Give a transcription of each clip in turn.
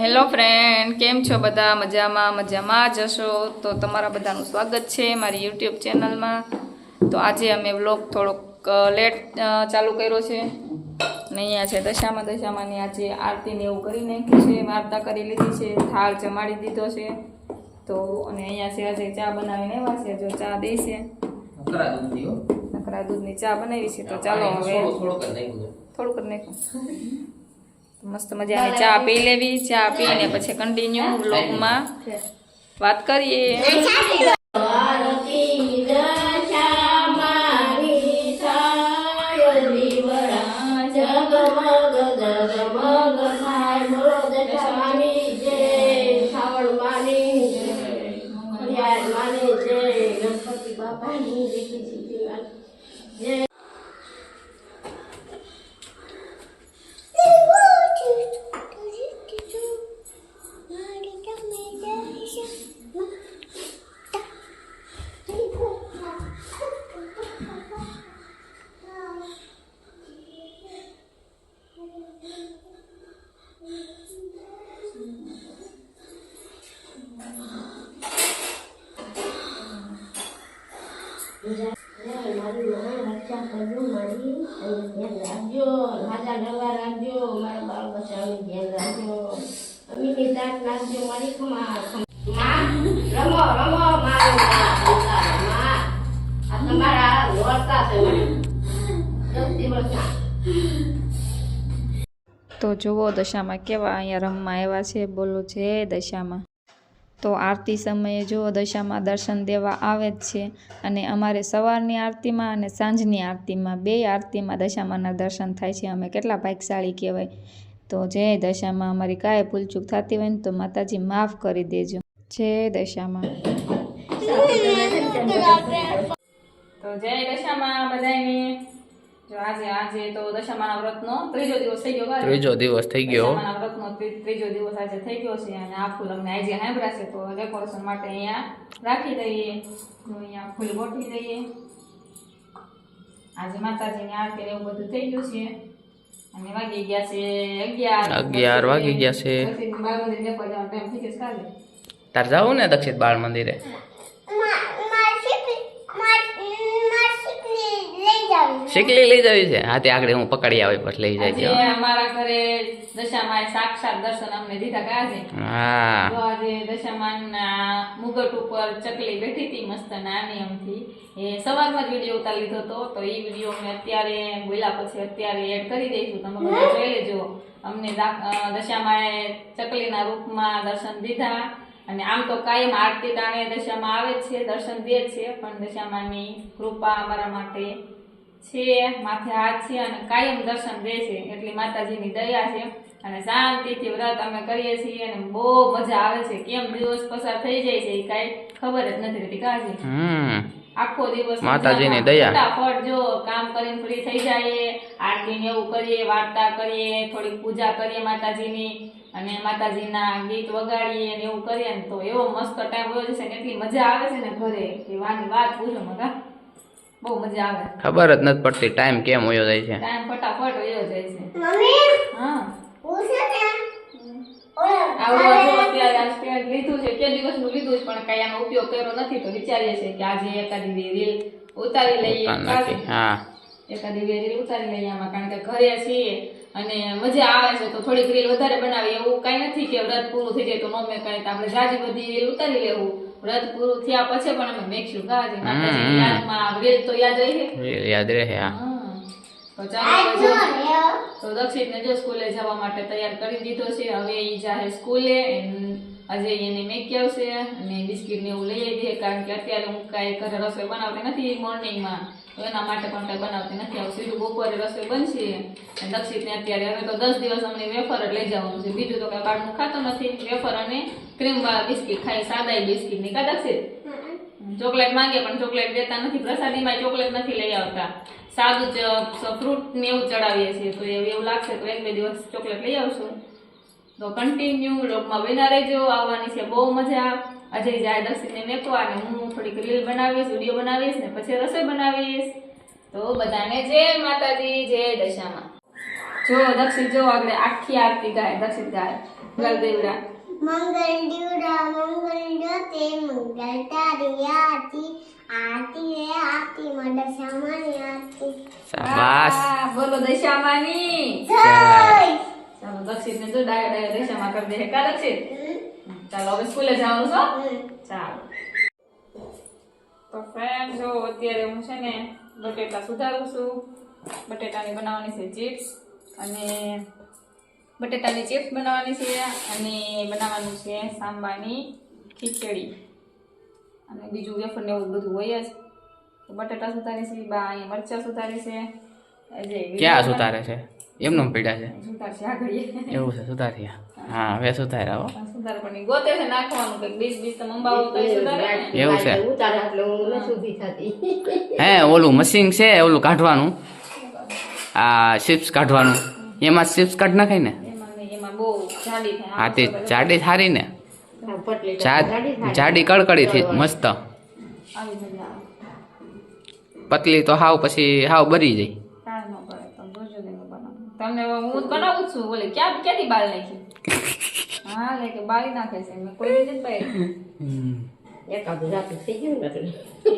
Hello friend કેમ છો બધા? મજામાં? મજામાં જશો તો તમારા બધાનું સ્વાગત છે મારી યુટ્યુબ ચેનલમાં તો આજે અમે વ્લોગ થોડોક લેટ ચાલુ કર્યો છે. ને અહીંયા છે દશામાં દશામાંની આજે આરતીને એવું કરી નાખ્યું છે. વાર્તા કરી લીધી છે. થાળ જમાડી દીધો છે. તો અને અહીંયા છે આજે ચા બનાવીને આવ્યા છે. જો ચા દેશે નકરા દૂધની ચા બનાવી છે. તો ચાલો હવે થોડુંક જ નાખ્યું થોડુંક જ નાખું મસ્ત મજાની ચા પી લેવી ચા પીને પછી કન્ટિન્યુ બ્લોગમાં વાત કરીએ. તો જુઓ દશામાં કેવા અહીંયા રમવા આવ્યા છે, બોલો છે દશામાં. તો આરતી સમયે જુઓ દશામાં દર્શન દેવા આવે જ છે અને અમારે સવારની આરતીમાં અને સાંજની આરતીમાં, બે આરતીમાં દશામાના દર્શન થાય છે. અમે કેટલા ભાગશાળી કહેવાય. તો જય દશામાં અમારી કાંઈ ભૂલચૂક થતી હોય ને તો માતાજી માફ કરી દેજો. જય દશામાં. તો જય દશામાં બધાને આજે આજે તો દશામાના વ્રતનો ત્રીજો દિવસ થઈ ગયો ત્રીજો દિવસ થઈ ગયો. દશામાના વ્રતનો ત્રીજો દિવસ આજે થઈ ગયો છે અને આ ફૂલ અમને આજે છે. તો ડેકોરેશન માટે અહીંયા રાખી દઈએ. અહીંયા ફૂલ ગોઠવી દઈએ. આજે માતાજીની આરતી ને એવું બધું થઈ ગયું છે. અને વાગી ગયા છે અગિયાર. અગિયાર વાગી ગયા છે. બાળ મંદિર ટાઈમ થઈ ગયો તાર જાવું ને દક્ષિત બાળ મંદિરે? શીકલી લઈ જવી છે. હા તે આગળ હું પકડી આવી પર લઈ જાય છે અમારા ઘરે દશામાં સાક્ષાત દર્શન અમને દીધા કે આજે? હા. દશામાનના મુગટ ઉપર ચકલી બેઠી હતી મસ્ત નાની અમથી. એ સવારમાં જ વીડિયો ઉતારી લીધો હતો તો એ વીડિયો મેં અત્યારે બોલ્યા પછી અત્યારે એડ કરી દઈશું. તમે બધા જોઈ લેજો. અમને દશામાએ ચકલીના રૂપમાં દર્શન દીધા. અને આમ તો કાયમ આરતી ટાણે દશામાં આવે છે દર્શન દે છે પણ દશામાની કૃપા અમારા માટે છે માથે હાથ છે અને કાયમ દર્શન દે છે. એટલી માતાજીની દયા છે અને શાંતિથી વ્રત અમે કરીએ છીએ અને બહુ મજા આવે છે. કેમ દિવસ પસાર થઈ જાય છે એ કાંઈ ખબર જ નથી રહેતી. કાજી આખો દિવસ માતાજીની દયા. ફટાફટ જો કામ કરીને ફ્રી થઈ જાય આરતી ને એવું કરીએ વાર્તા કરીએ થોડીક પૂજા કરીએ માતાજીની અને માતાજીના ગીત વગાડીએ ને એવું કરીએ ને તો એવો મસ્ત ટાઈમ હોય છે ને એટલી મજા આવે છે ને ઘરે. એ વાની વાત પૂછો મગા બહુ મજા આવે. ખબર જ નથી પડતી ટાઈમ કેમ હોયો જાય છે? ટાઈમ ફટાફટ હોયો જાય છે. હા. આવડવા જો અત્યારે આ સ્ટેન્ડ લીધું છે કે દિવસનું લીધું છે પણ કઈ આનો ઉપયોગ કર્યો નથી તો વિચારીએ છીએ કે આજે એકાદી બે રીલ ઉતારી લઈએ. હા. એકાદી બે રીલ ઉતારી લઈએ આમાં કારણ કે ઘરે છીએ અને મજા આવે છે તો થોડીક રીલ વધારે બનાવી એવું કઈ નથી કે વ્રત પૂરું થઈ જાય તો મમ્મી કઈ આપણે જાજી બધી રીલ ઉતારી લેવું. વ્રત પૂરું થયા પછી પણ અમે મેક્સ્યુ યાદમાં રીલ તો યાદ રહે. યાદ રહે હા. તો ચાલો તો જો- દક્ષિતને જો સ્કૂલે જવા માટે તૈયાર કરી દીધો છે. હવે એ જાહે સ્કૂલે આજે એને મેકી આવશે અને બિસ્કિટ ને એવું લઈ આવી દે કારણ કે અત્યારે હું કાંઈ ઘરે રસોઈ બનાવતી નથી મોર્નિંગમાં તો એના માટે પણ કાંઈ બનાવતી નથી આવું સીધું બપોરે રસોઈ બનશે. અને દક્ષિતને અત્યારે હવે તો દસ દિવસ અમને વેફર જ લઈ જવાનું છે. બીજું તો કાંઈ બાળનું ખાતો નથી. વેફર અને ક્રીમ વાળા બિસ્કિટ ખાઈ સાદા બિસ્કિટ. ની કા દક્ષિત? ચોકલેટ માંગે પણ ચોકલેટ દેતા નથી. પ્રસાદીમાં ચોકલેટ નથી લઈ આવતા. સાદું જ ફ્રૂટ ને એવું ચડાવીએ છીએ. તો એવું લાગશે તો એક બે દિવસ ચોકલેટ લઈ આવશું. તો કન્ટિન્યુ લોકમાં બના રહેજો. આવવાની છે બહુ મજા. અજય જાય દક્ષિણને મેકો અને હું થોડીક રીલ બનાવીશ, વીડિયો બનાવીશ ને પછી રસોઈ બનાવીશ. તો બધાને જય માતાજી, જય દશામાં. જો દક્ષિત જો આગળ આખી આરતી ગાય દક્ષિત ગાય ગલદેવડા મંગલ દીવડા મંગલ જ્યોતે મંગલ તારી આરતી આરતી રે આરતી મંડળ સામાની આરતી શાબાશ બોલો દશામાની જય ચાલો દક્ષિત ને જો ડાયો ડાયો દશામાં કરી દે કા દક્ષિત ચાલો હવે સ્કૂલે જવાનું છો ચાલો તો ફ્રેન્ડ જો અત્યારે હું છે ને બટેટા સુધારું છું બટેટાની બનાવવાની છે ચિપ્સ અને બટેટાની ચિપ્સ બનાવવાની છે અને બનાવવાનું છે સાંબાની ખીચડી. અને બીજું વેફર ને એવું બધું હોય જ. તો બટેટા સુધારી છે બા અહીંયા મરચાં સુધારી છે. ક્યાં સુતારે છે? એમનો પીડા છે. એવું છે સુધારી હા હવે સુધાર્યા હો. સુધારે પણ ગોતે છે નાખવાનું કંઈક બીજ બીજ તો મંબાવો તો સુધારે એવું છે. ઉતારે એટલે હું. સુધી થતી. હે ઓલું મશીન છે ઓલું કાઢવાનું. આ ચિપ્સ કાઢવાનું. એમાં ચિપ્સ કાઢ નાખાય ને? બહુ જાડી થાય. હા તે જાડી થારી ને. જાડી કડકડી થી મસ્ત. પતલી તો હાવ પછી હાવ બરી જાય. તમને હું બનાવું છું બોલે ક્યાં ક્યાંથી બાળ નાખી? હા લે કે બાળી નાખે છે મેં કોઈ રીતે બાળી એકાદું રાતું થઈ ગયું ને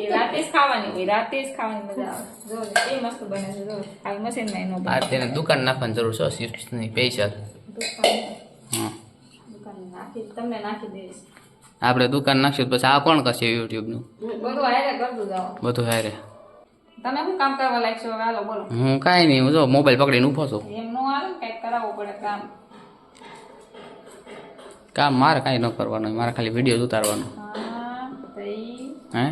રાતે? જ ખાવાની હોય રાતે જ ખાવાની મજા આવે. જો એ મસ્ત બને છે જો આ મશીનમાં એનો આ તેને દુકાન નાખવાની જરૂર છે ચિપ્સની આપણે દુકાન નાખશું તો પછી આ કોણ કરશે યુટ્યુબનું બધું હારે કરતું જાઓ બધું હારે. તમે શું કામ કરવા લાગશો હવે હાલો બોલો. હું કાંઈ નહીં હું જો મોબાઈલ પકડીને ઊભો છું. એમ નો કંઈક કરાવવું પડે કામ. કામ મારે કાંઈ ન કરવાનું મારે ખાલી વીડિયો ઉતારવાનો. હે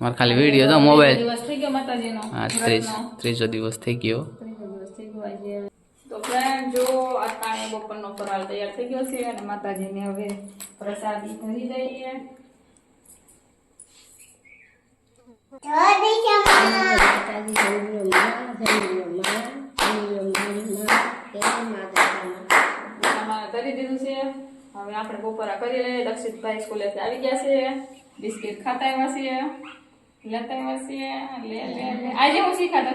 મારે ખાલી વીડિયો જો મોબાઈલ. દિવસ થઈ ગયો માતાજીનો હા ત્રીસ ત્રીસો દિવસ થઈ ગયો. ત્રીજો દિવસ થઈ ગયો આજે તો ફ્રેન્ડ જો અટાણે બપોરનો ફરાળ તૈયાર થઈ ગયો છે અને માતાજીને હવે પ્રસાદી ધરી દઈએ માતાજી જય માં જય માં જય મારી માં જય માતા આમાં કરી દીધું છે હવે આપણે બપોરા કરી લઈએ દક્ષિતભાઈ સ્કૂલેથી આવી ગયા છે બિસ્કિટ ખાતા આવ્યા છે. લેતા આવ્યા લે લે લે આજે હું શીખા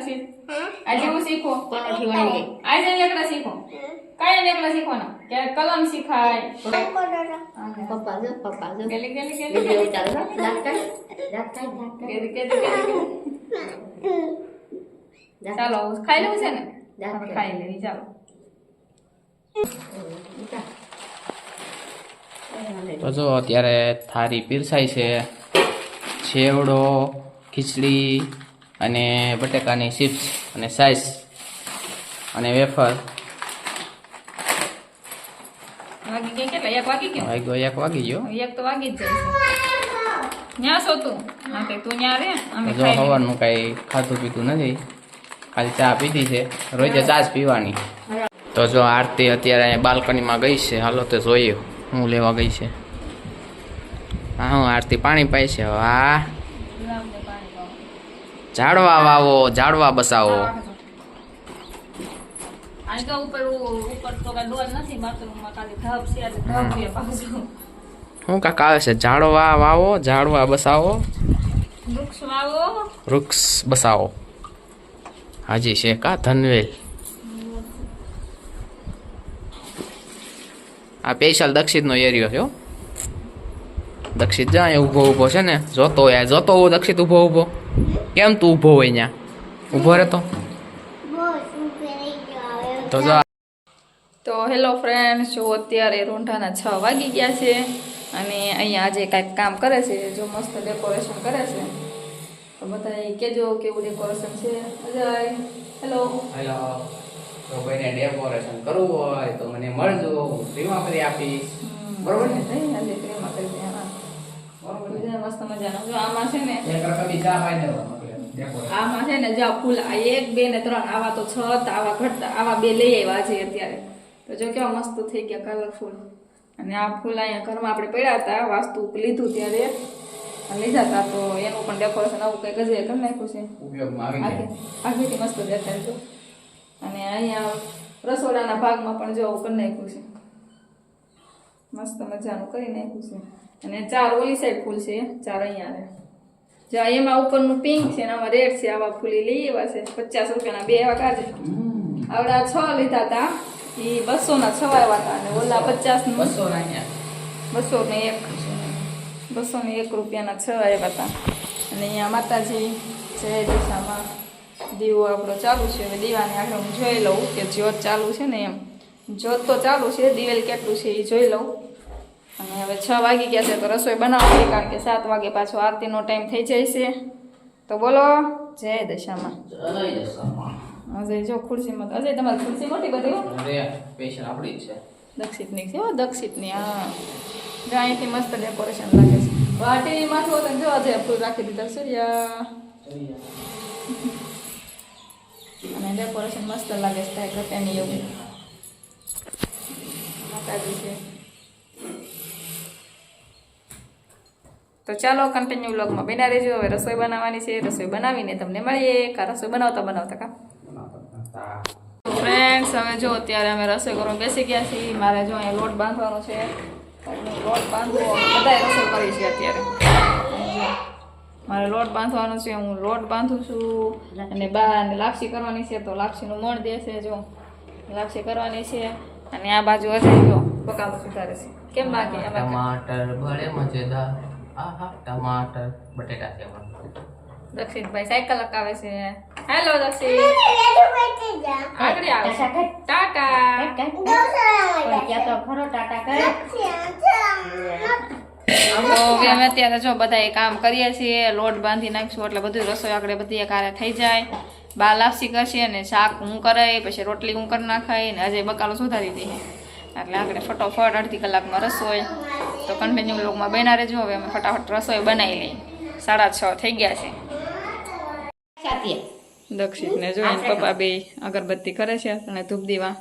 આજે હું શીખો ગઈ. આજે એકલા શીખો એકલા શીખવાના કે કલમ શીખાય પપ્પા જો પપ્પા જો ગેલી ગેલી ગેલી ગેલી ઉતારો દાંત કાઢ દાંત કાઢ દાંત કાઢ ગેલી ગેલી ગેલી ચાલો ખાઈ લેવું છે ને હવે ખાઈ લેવી ચાલો તો જો અત્યારે થારી પીરસાય છે છેવડો ખીચડી અને બટેકાની ચિપ્સ અને સાઈસ અને વેફર વાગી એક વાગી ગયો? એક તો વાગી જ જાય. છે તું? તું રે અમે જો ખાઈ લઈએ. સવારનું કાંઈ ખાધું પીધું નથી. ખાલી ચા પીધી છે. રોજે ચા જ પીવાની. તો જો આરતી અત્યારે બાલ્કનીમાં ગઈ છે. હાલો તો જોઈએ હું લેવા ગઈ છે. હા આરતી પાણી પાય છે વાહ. ઝાડવા વાવો ઝાડવા બસાવો. હું. કાંક આવે છે ઝાડવા વાવો ઝાડવા બસાવો. વૃક્ષ વાવો. વૃક્ષ બસાવો. હાજી છે કા ધનવેલ. આ સ્પેશિયલ દક્ષિણનો એરિયો છે દક્ષિત જાય ઊભો ઊભો છે ને. જોતો હોય જોતો હોય દક્ષિત ઊભો ઊભો. કેમ તું ઊભો હોય ત્યાં ઊભો રહેતો તો. જો તો હેલો ફ્રેન્ડ જો અત્યારે રૂંઢાના છ વાગી ગયા છે અને અહીંયા આજે કાંઈક કામ કરે છે જો મસ્ત ડેકોરેશન કરે છે. તો બધા કેજો કેવું ડેકોરેશન છે? અજય હેલો. હેલો. તો કોઈને ડેકોરેશન કરવું હોય તો મને મળજો હું ફ્રીમાં કરી આપીશ. બરોબર ને આજે પ્રેમમાં કરી દે હા બરોબર બીજા મસ્ત મજાનો જો આમાં છે ને એક રકમી ચા પાઈ દેવાનો આમાં છે ને જો ફૂલ આ એક બે ને ત્રણ આવા તો છ આવા ઘટતા આવા બે લઈ આવ્યા છે અત્યારે. તો જો કેવા મસ્ત થઈ ગયા કલરફુલ અને આ ફૂલ અહીંયા ઘરમાં આપણે પડ્યા હતા વાસ્તુ લીધું ત્યારે. લીધા હતા તો એનું પણ ડેકોરેશન આવું કંઈક જ કરી નાખ્યું છે. આગેથી મસ્ત દેખાય છે. અને અહીંયા રસોડાના ભાગમાં પણ જો આવું કરી નાખ્યું છે. મસ્ત મજાનું કરી નાખ્યું છે. અને ચાર ઓલી સાઈડ ફૂલ છે ચાર અહીંયા આવે. જો એમાં ઉપરનું પિંક છે એનામાં આમાં રેડ છે આવા ફૂલી લઈ એવા છે. પચાસ રૂપિયાના બે એવા કાઢે આવડા છ લીધા હતા એ બસો ના છ આવ્યા હતા અને ઓલા પચાસ બસો બસો ને એક. બસો ને એક રૂપિયાના છ આવ્યા હતા અને અહીંયા માતાજી જય દિશામાં દીવો આપણો ચાલુ છે. હવે દીવાની આગળ હું જોઈ લઉં કે જ્યોત ચાલુ છે ને એમ. જ્યોત તો ચાલુ છે દિવેલ કેટલું છે એ જોઈ લઉં. અને હવે છ વાગી ગયા છે તો રસોઈ બનાવવાની કારણ કે સાત વાગે પાછો આરતીનો ટાઈમ થઈ જાય છે. તો બોલો જય દશામાં. જય અજય જો ખુરશીમાં અજય તમારી ખુરશી મોટી બધી આપણી છે. દક્ષિતની છે હો દક્ષિતની હા. અહીંથી મસ્ત ડેકોરેશન લાગે છે. વાટી માથું તો જો અજય ફૂલ રાખી દીધા સૂર્ય. અને ડેકોરેશન મસ્ત લાગે છે કાંઈ ઘટે એવું. માતાજી છે. તો ચાલો કન્ટિન્યુ વ્લોગમાં બેના રહેજો. હવે રસોઈ બનાવવાની છે. રસોઈ બનાવીને તમને મળીએ. કા રસોઈ બનાવતા બનાવતા કા? ફ્રેન્ડ્સ હવે જો અત્યારે અમે રસોઈ કરવા બેસી ગયા છીએ. મારે જો અહીંયા લોટ બાંધવાનો છે. લોટ બાંધવો બધાએ રસોઈ કરી છે અત્યારે. જો, મારે લોટ બાંધવાનો છે. હું લોટ બાંધું છું. અને બહાર લાપસી કરવાની છે. તો લાપસીનું મણ દેશે જો. લાપસી કરવાની છે. અને આ બાજુ હશે જો પકાવું સુધારે છે. કેમ બાકી? ટમાટર ભલે મજેદાર. આહા ટમાટર બટેટા છે પણ. દક્ષિણભાઈ સાયકલ લગાવે છે. હેલો દક્ષિણ. આગળ આવે. છે. ટાટા. ત્યાં તો ખરો ટાટા કરે. હવે અમે અત્યારે જો બધા કામ કરીએ છીએ લોટ બાંધી નાખીશું એટલે બધું રસોઈ આગળ બધી કારે થઈ જાય. બા લાપસી કરશે અને શાક હું કરાય પછી રોટલી હું કરી નાખાય ને આજે બકાલો સુધારી દઈએ. એટલે આગળ ફટોફટ અડધી કલાકમાં રસોઈ. તો કન્ટિન્યુ લોકમાં બના રહેજો. હવે અમે ફટાફટ રસોઈ બનાવી લઈએ. સાડા છ થઈ ગયા છે. દક્ષિતને જો જોઈને પપ્પા બે અગરબત્તી કરે છે અને ધૂપ દીવા.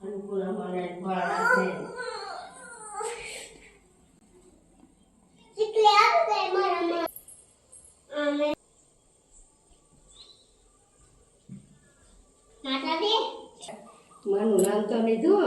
અનુકૂળ મને ભણા છે માનું નામ તો લીધું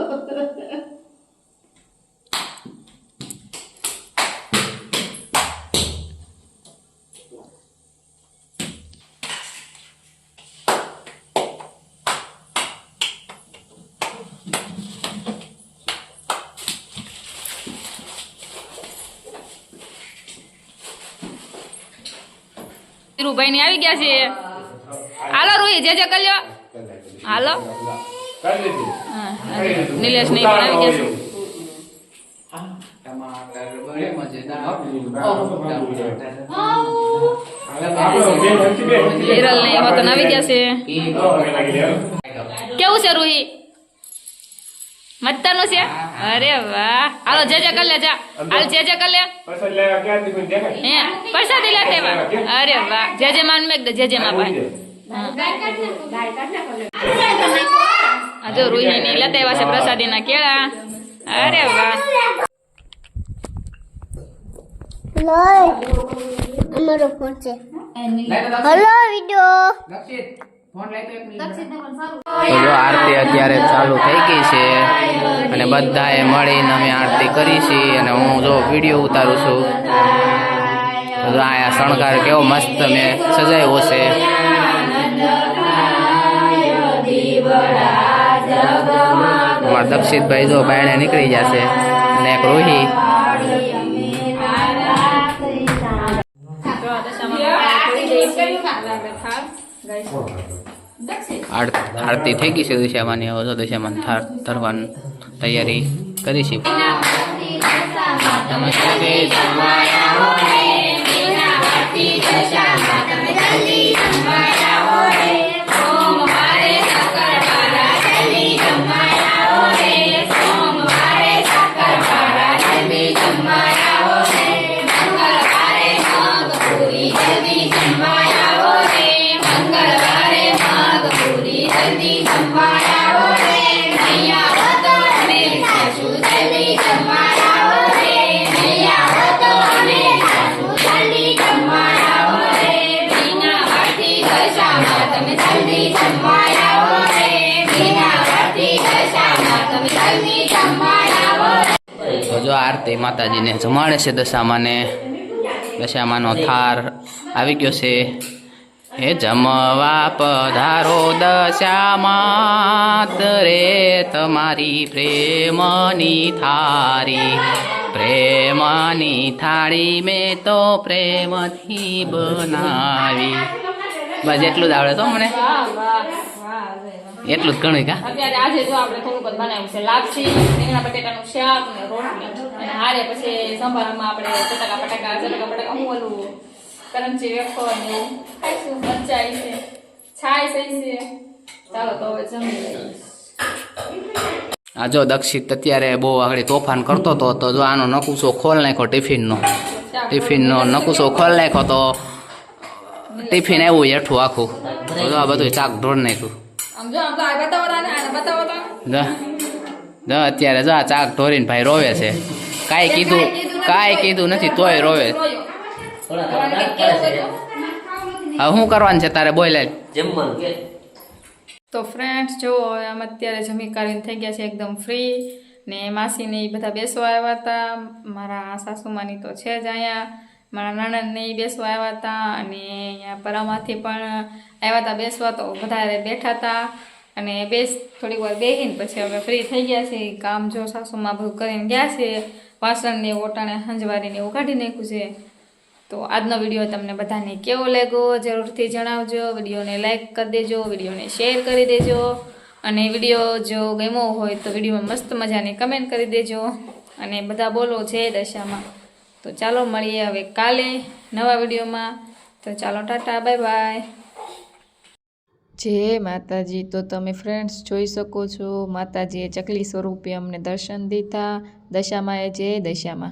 ધીરુભાઈ આવી ગયા છે. હાલો રૂહી, જે જે કર્યો. હાલો. નિલેશ નહીં પણ આવી ગયા છે. કેવું છે રૂહી? મત્તાનું છે? અરે વાહ. હાલો જે જે કર લે જા હાલ જે જે કર લે. હે પ્રસાદી લેતે એવા અરે વાહ. જે જે માન મેક દે જે જે માં ભાઈ. આ જો રૂહી ની લેતા આવ્યા છે પ્રસાદી ના કેળા. અરે વાહ. અમારો ફોન છે. હલો વિડિયો આરતી અત્યારે ચાલુ થઈ ગઈ છે અને બધાએ મળીને અમે આરતી કરી છે અને હું જો વીડિયો ઉતારું છું. જો અહીંયા શણગાર કેવો મસ્ત મેં સજાવ્યો છે. અમારા દક્ષિતભાઈ જો બાયણે નીકળી જશે અને એક રોહી આરતી થઈ ગઈ છે દિશામાની. હવે તો થાર ધરવાની તૈયારી કરી છે નમસ્તે જો આરતી માતાજીને જમાડે છે દશામાને. દશામાનો થાર આવી ગયો છે. હે જમવા પધારો દશામાં રે તમારી પ્રેમની થારી. પ્રેમની થાળી મેં તો પ્રેમથી બનાવી. બસ એટલું જ આવડે તો મને. એટલું જ ઘણું કા? અત્યારે આજે જો આપણે થોડુંક જ બનાવ્યું છે લાપસી રીંગણા બટેટાનું શાક ને રોટલી. અને હારે પછી સંભારમાં આપણે બટાકા બટાકા ચટાકા બટાકા હું ઓલું કરંચી વેફર ને એવું ખાઈશું. મરચાઈ છે છાય સહી છે. ચાલો તો હવે જમી લઈએ. આ જો દક્ષિત અત્યારે બહુ આગળ તોફાન કરતો હતો તો જો આનો નકુસો ખોલ નાખ્યો ટિફિનનો. ટિફિનનો નકુસો ખોલ નાખ્યો તો ટિફિન આવ્યું હેઠું આખું. બધું આ બધું ચાક ઢોળ નાખ્યું. આમ જો અત્યારે જો આ ચાક ઢોરીને ભાઈ રોવે છે. કાંઈ કીધું કાંઈ કીધું નથી તોય. રોવે. હવે શું કરવાનું છે તારે? બોલ તો ફ્રેન્ડ્સ જો આમ અત્યારે જમી કરીને થઈ ગયા છે એકદમ ફ્રી ને માસીને એ બધા બેસવા આવ્યા હતા. મારા સાસુમાની તો છે જ અહીંયા. મારા નણંદને એ બેસવા આવ્યા હતા અને અહીંયા પરામાંથી પણ આવ્યા હતા, બેસવા તો વધારે બેઠા હતા અને બેસ થોડીક વાર બેસીને પછી હવે ફ્રી થઈ ગયા છે કામ જો સાસુમાં બધું કરીને ગયા છે વાસણને ઓટાણે હંજવારીને એવું કાઢી નાખ્યું છે. તો આજનો વીડિયો તમને બધાને કેવો લાગ્યો જરૂરથી જણાવજો. વિડીયોને લાઈક કરી દેજો વિડીયોને શેર કરી દેજો અને વીડિયો જો ગમ્યો હોય તો વિડીયોમાં મસ્ત મજાની કમેન્ટ કરી દેજો. અને બધા બોલો છે દશામાં. તો ચાલો મળીએ હવે કાલે નવા વિડીયોમાં. તો ચાલો ટાટા, બાય બાય. જય માતાજી. તો તમે ફ્રેન્ડ્સ જોઈ શકો છો. માતાજીએ ચકલી સ્વરૂપે અમને દર્શન દીધા. દશામાં એ જય દશામાં.